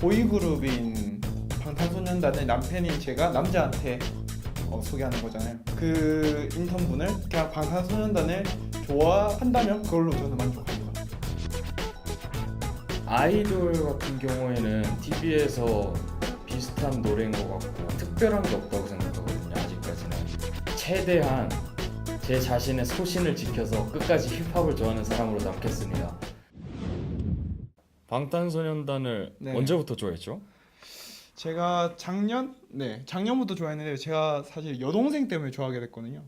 보이그룹인 방탄소년단의 남편인 제가 남자한테 어, 소개하는 거잖아요. 그 인턴분을 그냥 방탄소년단을 좋아한다면 그걸로 저는 만족합니다. 아이돌 같은 경우에는 TV에서 비슷한 노래인 것 같고 특별한 게 없다고 생각하거든요. 아직까지는 최대한 제 자신의 소신을 지켜서 끝까지 힙합을 좋아하는 사람으로 남겠습니다. 방탄소년단을 네. 언제부터 좋아했죠? 제가 작년 네 작년부터 좋아했는데 제가 사실 여동생 때문에 좋아하게 됐거든요.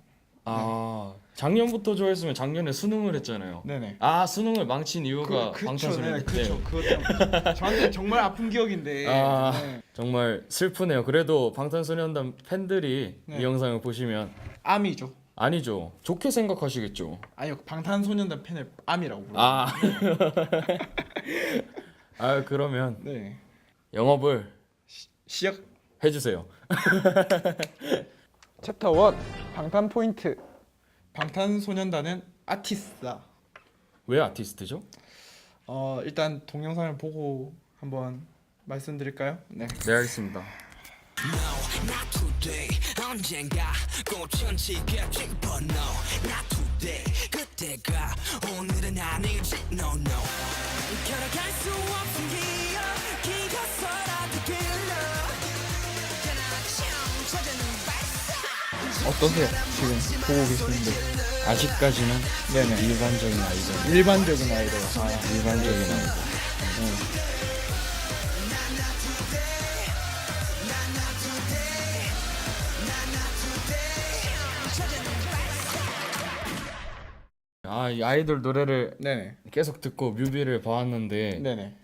아 작년부터 좋아했으면 작년에 수능을 했잖아요. 네네. 아 수능을 망친 이유가 그, 그쵸, 네, 방탄소년단. 그쵸. 그것 때문에 저한테 정말 아픈 기억인데. 아. 네. 정말 슬프네요. 그래도 방탄소년단 팬들이 네. 이 영상을 보시면 암이죠. 아니죠. 좋게 생각하시겠죠. 아니요 방탄소년단 팬을 암이라고 불러요. 아. 아 그러면 네. 영업을 시작. 해주세요. 챕터 1 방탄 포인트. 방탄소년단은 아티스트다. 왜 아티스트죠? 어 일단 동영상을 보고 한번 말씀드릴까요? 네. 네 알겠습니다. today 언젠가 꽃은 지겹지 but no not today 그때가 오늘은 아니지 no no 걸어갈 수 없은 기 어떠세요? 지금 보고 계시는데. 아직까지는 네네. 일반적인 아이돌. 일반적인 아이돌. 아, 일반적인 아이돌. 아, 이 아이돌 노래를 네네. 계속 듣고 뮤비를 봐왔는데 네네.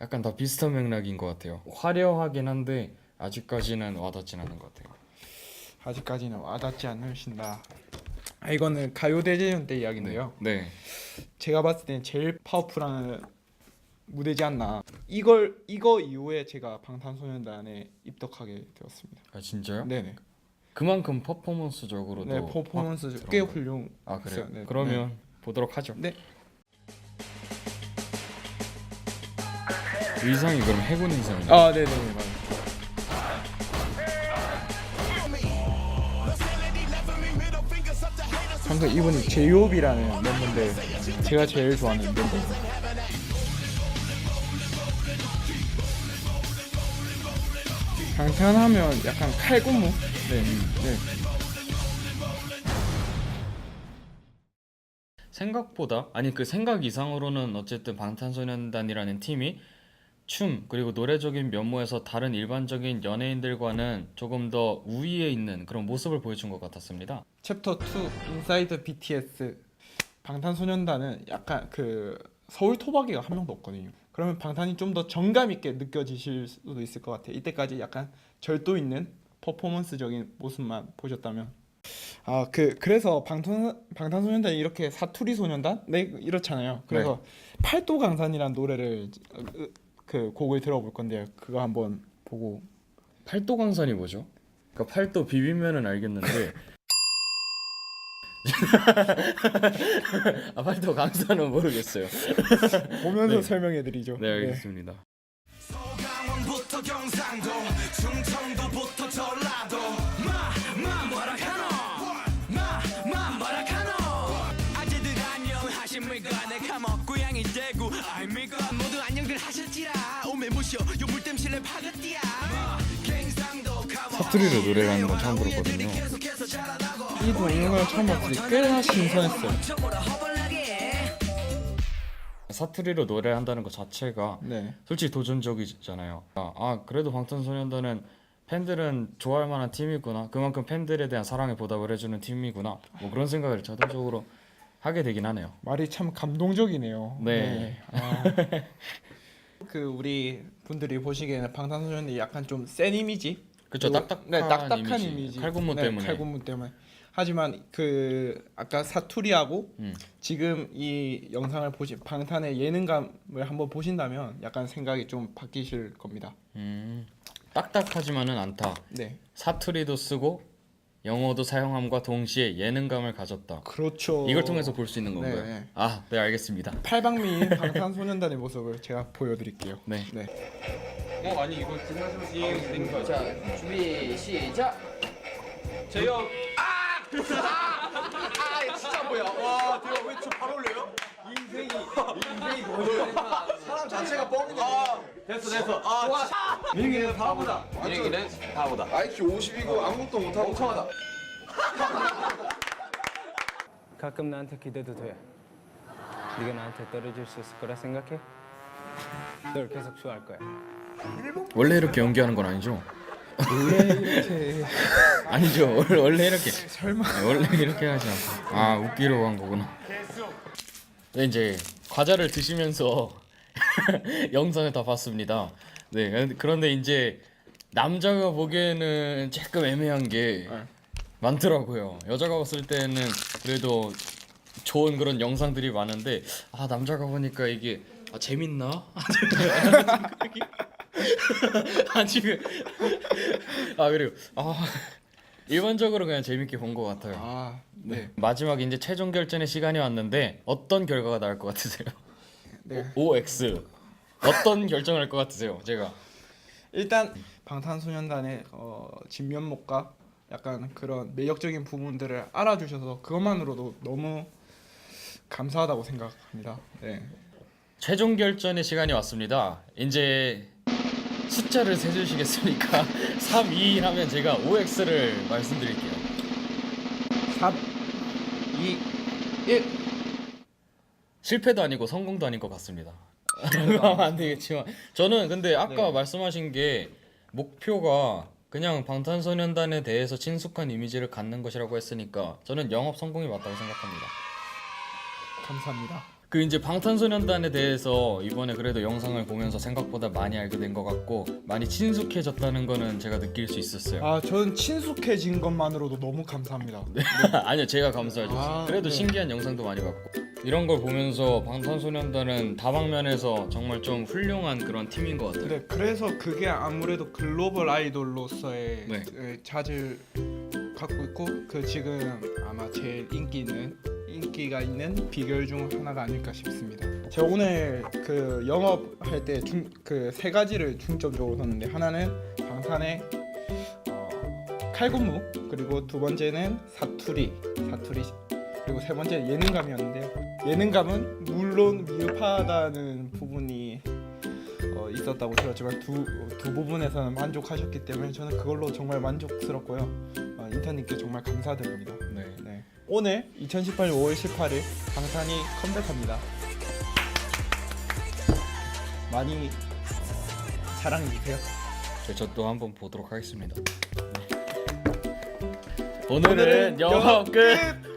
약간 다 비슷한 맥락인 것 같아요. 화려하긴 한데 아직까지는 와닿진 않는 것 같아요. 아직까지는 와닿지 않으신다. 아, 이거는 가요 대제전 때 이야기인데요. 네. 제가 봤을 때는 제일 파워풀한 무대지 않나. 이걸 이거 이후에 제가 방탄소년단에 입덕하게 되었습니다. 아 진짜요? 네네. 그만큼 퍼포먼스적으로도 네 퍼포먼스 확 꽤 들어간 거예요. 훌륭. 아 그래요? 네. 그러면 보도록 하죠. 네. 의상이 그럼 해군 의상인가요? 아 네네 맞아요. 방금 이분이 제이홉이라는 멤버인데 제가 제일 좋아하는 멤버예요. 방탄하면 약간 칼군무? 네. 네. 생각보다 아니 그 생각 이상으로는 어쨌든 방탄소년단이라는 팀이 춤 그리고 노래적인 면모에서 다른 일반적인 연예인들과는 조금 더 우위에 있는 그런 모습을 보여준 것 같았습니다. 챕터 2 인사이드 BTS 방탄소년단은 약간 그 서울 토박이가 한 명도 없거든요. 그러면 방탄이 좀 더 정감 있게 느껴지실 수도 있을 것 같아요. 이때까지 약간 절도 있는 퍼포먼스적인 모습만 보셨다면 아 그 그래서 방탄 방탄소년단이 이렇게 사투리 소년단 네 이렇잖아요. 그래서 팔도 강산이라는 노래를 어, 그 곡을 들어볼 건데요. 그거 한번 보고 팔도 강산이 뭐죠? 그러니까 팔도 비빔면은 알겠는데 아 팔도 강산은 모르겠어요. 보면서 네. 설명해 드리죠. 네 알겠습니다. 강 감옥 고향이 대구 아닙니까 모두 안녕들 하셨지라 오메 무쇼 요물댐 실내 파긋띠야 갱상도 감옥 사투리로 노래를 하는 건 처음 들었거든요. 이 동영상을 처음 봤을 때 꽤나 신선했어요. 사투리로 노래한다는 것 자체가 네. 솔직히 도전적이잖아요. 아, 아, 그래도 방탄소년단은 팬들은 좋아할 만한 팀이구나. 그만큼 팬들에 대한 사랑에 보답을 해주는 팀이구나. 뭐 그런 생각을 자동적으로 하게 되긴 하네요. 말이 참 감동적이네요. 네. 아. 그 우리 분들이 보시기에는 방탄소년단이 약간 좀 센 이미지. 그리고- 딱딱한 네, 딱딱한 이미지. 이미지. 칼군무 네, 때문에. 칼군무 때문에. 하지만 그 아까 사투리하고 음. 지금 이 영상을 보시 방탄의 예능감을 한번 보신다면 약간 생각이 좀 바뀌실 겁니다. 음, 딱딱하지만은 않다. 네, 사투리도 쓰고 영어도 사용함과 동시에 예능감을 가졌다. 그렇죠. 이걸 통해서 볼 수 있는 건가요? 네. 아, 네 알겠습니다. 팔방미인 방탄소년단의 모습을 제가 보여드릴게요. 네. 네. 어 아니 이거 지금 거자 준비 시작. 제요 얘기는 바보다. IQ 50이고 아무것도 못하고 멍청하다. 가끔 나한테 기대도 돼. 네가 나한테 떨어질 수 있을 거라 생각해? 널 계속 좋아할 거야. 원래 이렇게 연기하는 건 아니죠? 원래 이렇게 아니죠. 원래, 이렇게 설마 아, 원래 이렇게 하지 않고 아 웃기려고 한 거구나. 네, 이제 과자를 드시면서 영상을 다 봤습니다. 네 그런데 이제 남자가 보기에는 조금 애매한 게 네. 많더라고요. 여자가 봤을 때는 그래도 좋은 그런 영상들이 많은데 아 남자가 보니까 이게 아, 재밌나? 아직은 아 그래요. 아 일반적으로 그냥 재밌게 본 것 같아요. 아 네. 마지막 이제 최종 결전의 시간이 왔는데 어떤 결과가 나올 것 같으세요? 네. OX 어떤 결정을 할 것 같으세요? 제가 일단 방탄소년단의 어, 진면목과 약간 그런 매력적인 부분들을 알아주셔서 그것만으로도 너무 감사하다고 생각합니다. 네. 최종 결전의 시간이 왔습니다. 이제 숫자를 세주시겠습니까? 3, 2, 1 하면 제가 OX를 말씀드릴게요. 3, 2, 1. 실패도 아니고 성공도 아닌 것 같습니다. 하면 안 되겠지만 저는 근데 아까 네. 말씀하신 게 목표가 그냥 방탄소년단에 대해서 친숙한 이미지를 갖는 것이라고 했으니까 저는 영업 성공이 맞다고 생각합니다. 감사합니다. 그 이제 방탄소년단에 대해서 이번에 그래도 영상을 보면서 생각보다 많이 알게 된 것 같고 많이 친숙해졌다는 거는 제가 느낄 수 있었어요. 아, 저는 친숙해진 것만으로도 너무 감사합니다. 아니요 제가 감사하죠. 아, 그래도 네. 신기한 영상도 많이 봤고 이런 걸 보면서 방탄소년단은 다방면에서 정말 좀 훌륭한 그런 팀인 것 같아요. 네, 그래서 그게 아무래도 글로벌 아이돌로서의 네. 에, 자질 갖고 있고 그 지금 아마 제일 인기 있는 인기가 있는 비결 중 하나가 아닐까 싶습니다. 제가 오늘 그 영업할 때 그 세 가지를 중점적으로 뒀는데 하나는 방탄의 어, 칼군무 그리고 두 번째는 사투리 사투리 그리고 세 번째 예능감이었는데요. 예능감은 물론 미흡하다는 부분이 어, 있었다고 들었지만 두, 두 부분에서는 만족하셨기 때문에 저는 그걸로 정말 만족스럽고요. 어, 인턴님께 정말 감사드립니다. 네. 네. 오늘 2018년 5월 18일 방탄이 컴백합니다. 많이 사랑해 주세요. 저 또 한번 보도록 하겠습니다. 네. 오늘은 영업 끝.